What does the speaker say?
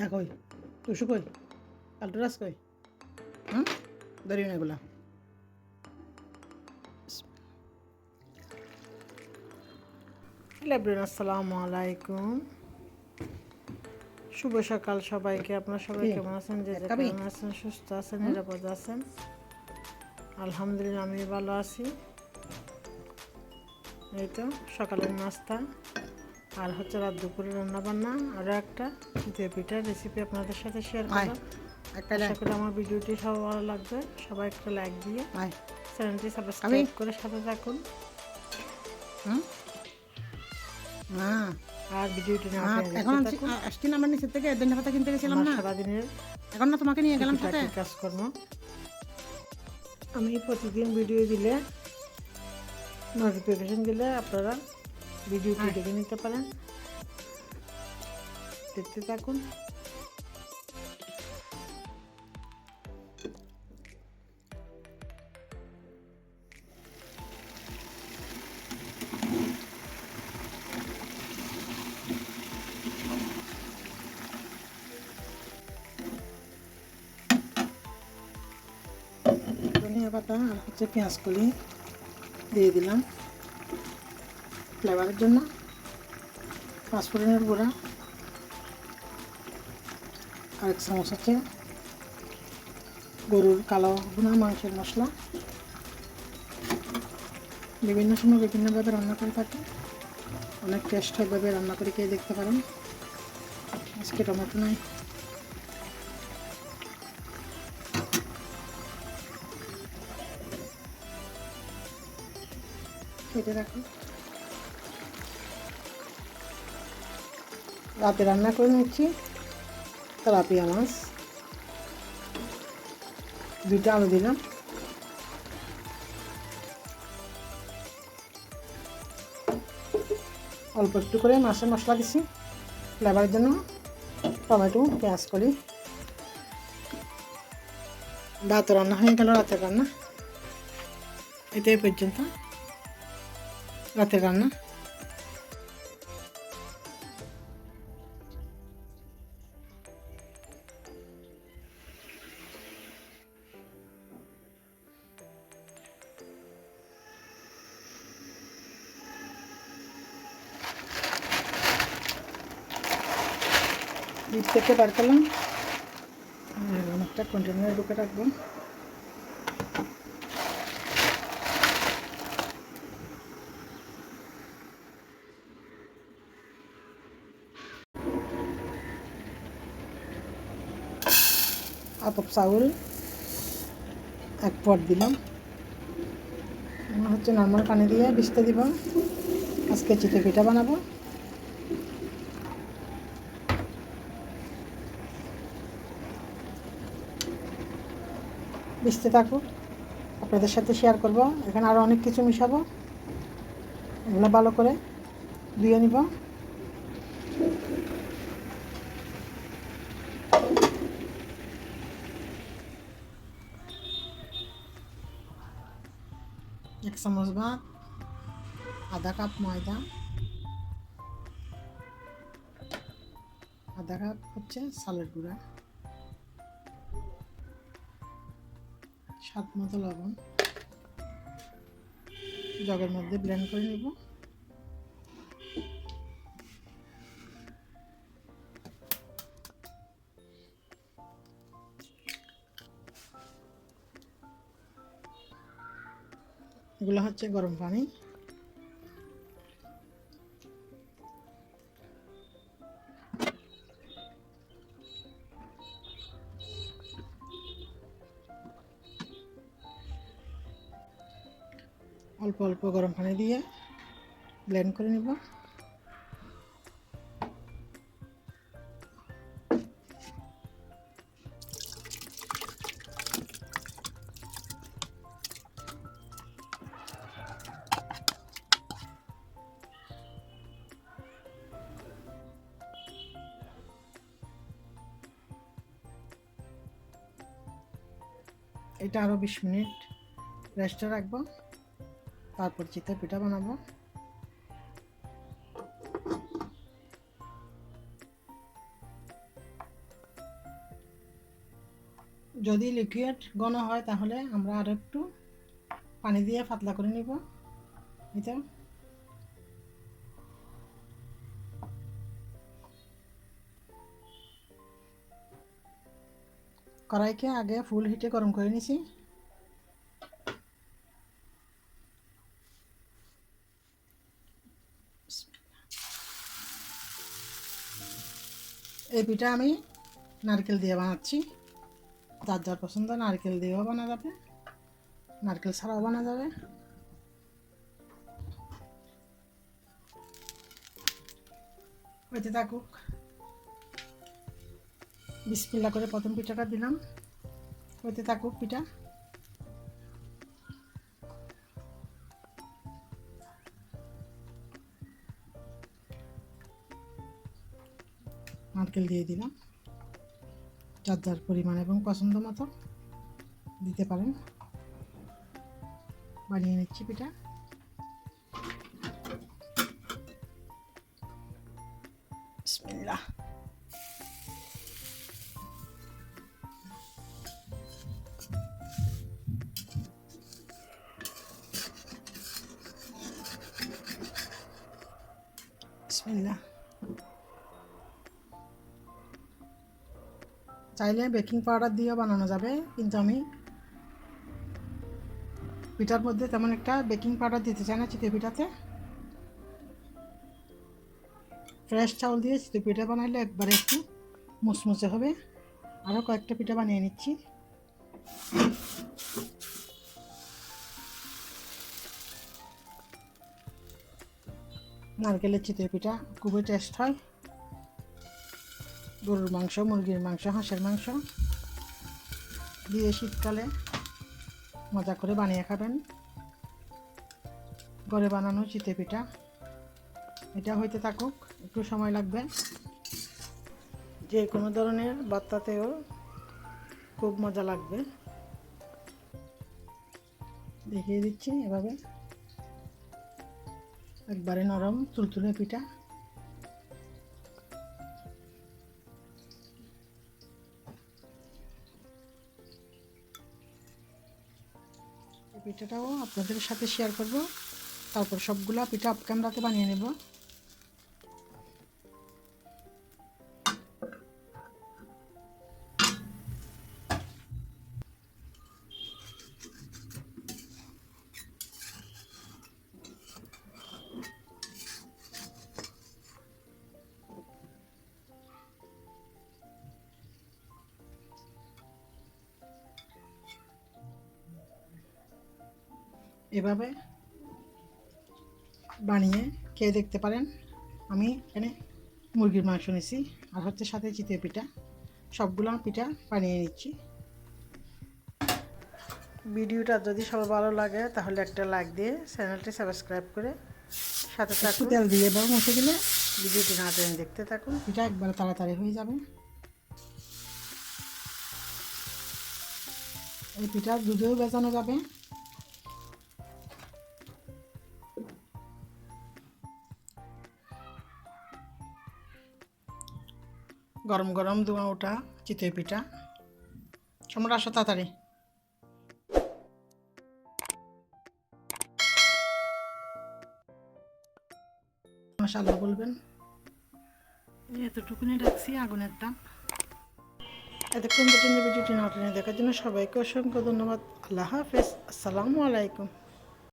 ইয়া কই? টুসু কই? আলট্রাস কই? হুম? না এগুলা লেবরিন আসসালামু আলাইকুম। শুভ সকাল সবাইকে। আপনারা সবাই কেমন আছেন? যে যে কেমন আছেন সুস্থ আছেন নিরাপদ আছেন? আলহামদুলিল্লাহ আমি ভালো আছি। এই তো সকালের নাস্তা। আর হচ্ছে রাত দুপুরে রান্না বান্না আরও একটা দিয়ে পিঠার রেসিপি আপনাদের সাথে শেয়ার করব একটা আশা করি আমার ভিডিওটি সব ভালো লাগবে। সবাই একটা লাইক দিয়ে চ্যানেলটি সাবস্ক্রাইব করে সাথে থাকুন। হুম? হ্যাঁ আর ভিডিওটি না এখন দেখতে আনছি- আসছি না আমার নিচের থেকে ধনিয়া পাতা কিনতে গেছিলাম না। সারাদিনের এখন না তোমাকে নিয়ে গেলাম সাথে। কাজকর্ম। আমি প্রতিদিন ভিডিও দিলে নোটিফিকেশন দিলে আপনারা ভিডিওটি। দেখে নিতে পারেন? দেখতে থাকুন। ধনিয়া পাতা আর হচ্ছে পেঁয়াজ কলি দিয়ে দিলাম। ফ্লেভারের জন্য। পাঁচফোড়নের গুঁড়া। আর এক চামচ হচ্ছে গরুর কালো ভুনা মাংসের মশলা। বিভিন্ন সময় বিভিন্নভাবে রান্না করে থাকি। অনেক টেস্ট ভাবে রান্না করে খেয়ে দেখতে পারেন। আজকে টমেটো নাই। কেটে রাখো। রাতে রান্না করে নিচ্ছি। তেলাপিয়া মাছ দুইটা আলু দিলাম। অল্প একটু করে মাছের মশলা দিছি। ফ্লেভারের জন্য টমেটো, পেঁয়াজ করি ভাত রান্না হয়ে গেল, রাতের রান্না। এটাই পর্যন্ত। রাতের রান্না। ডিপ থেকে বার করলাম। একটা কন্টেনারে ঢুকে রাখব। আতপ চাউল এক পট দিলাম। হচ্ছে নর্মাল পানি দিয়ে ভিজতে দিব। আজকে চিতে পিঠা বানাবো। ভিজতে থাকুক। আপনাদের সাথে শেয়ার করব। এখানে আরও অনেক কিছু মিশাবো। এগুলো ভালো করে ধুয়ে নিব। এক চামচ ভাত আধা কাপ ময়দা। আধা কাপ হচ্ছে চালের গুঁড়া। স্বাদ মতো লবণ। জগের মধ্যে ব্লেন্ড করে নেব। এগুলো হচ্ছে গরম পানি। অল্প অল্প গরম পানি দিয়ে ব্লেন্ড করে নেব। এটা আরও বিশ মিনিট রেস্টে রাখব। তারপর চিতই পিঠা বানাবো। যদি লিকুইড ঘন হয় তাহলে আমরা আরও একটু পানি দিয়ে পাতলা করে নিব। এটা কড়াইকে আগে ফুল হিটে গরম করে নিছি। এই পিঠা আমি নারকেল দিয়ে বানাচ্ছি। যার যার পছন্দ নারকেল দিয়েও বানা যাবে, নারকেল ছাড়াও বানা যাবে। হইতে থাকুক বিসপিল্লা করে প্রথম পিঠাটা দিলাম। হইতে থাকুক পিঠা। নারকেল দিয়ে দিলাম। যার যার পরিমাণ এবং পছন্দ মতো দিতে পারেন। বানিয়ে নিচ্ছি পিঠা। বিসমিল্লাহ। বিসমিল্লাহ। চাইলে বেকিং পাউডার দিয়েও বানানো যাবে, কিন্তু আমি পিঠার মধ্যে তেমন একটা বেকিং পাউডার দিতে চাই না চিতে পিঠাতে। ফ্রেশ চাউল দিয়ে চিতে পিঠা বানাইলে একবারে একটু মুচমুচে হবে। আরও কয়েকটা পিঠা বানিয়ে নিচ্ছি। নারকেলের চিতে পিঠা খুবই টেস্ট হয়। গরুর মাংস, মুরগির মাংস, হাঁসের মাংস। দিয়ে শীতকালে মজা করে বানিয়ে খাবেন। ঘরে বানানো চিতে পিঠা। এটা হইতে থাকুক, একটু সময় লাগবে। যে কোনো ধরনের বাত্তাতেও খুব মজা লাগবে। দেখিয়ে দিচ্ছি এভাবে। একবারে নরম, তুলতুলে পিঠা। পিঠাটাও আপনাদের সাথে শেয়ার করব। তারপর সবগুলা পিঠা আপ ক্যামেরাতে বানিয়ে নেব। এভাবে বানিয়ে খেয়ে দেখতে পারেন। আমি এখানে মুরগির মাংস নিয়েছি আর হচ্ছে সাথে চিতে পিঠা। সবগুলো পিঠা বানিয়ে নিচ্ছি। ভিডিওটা যদি সবার ভালো লাগে তাহলে একটা লাইক দিয়ে চ্যানেলটি সাবস্ক্রাইব করে সাথে থাকুন। তেল দিয়ে এবার মুছে দিলে ভিডিওটি না টেনে দেখতে থাকুন। পিঠা একবার তাড়াতাড়ি হয়ে যাবে। এই পিঠা দুধেও বেচানো যাবে। গরম গরম ধোঁয়া ওঠা চিতই পিঠা। সম্রাট আসো তাড়াতাড়ি। মশালা বলবেন। এতটুকুনি রাখছি আগুনের তাপ এতক্ষণ পর্যন্ত ভিডিওটি না টেনে দেখার জন্য সবাইকে অসংখ্য ধন্যবাদ। আল্লাহ হাফেজ। আসসালামু আলাইকুম।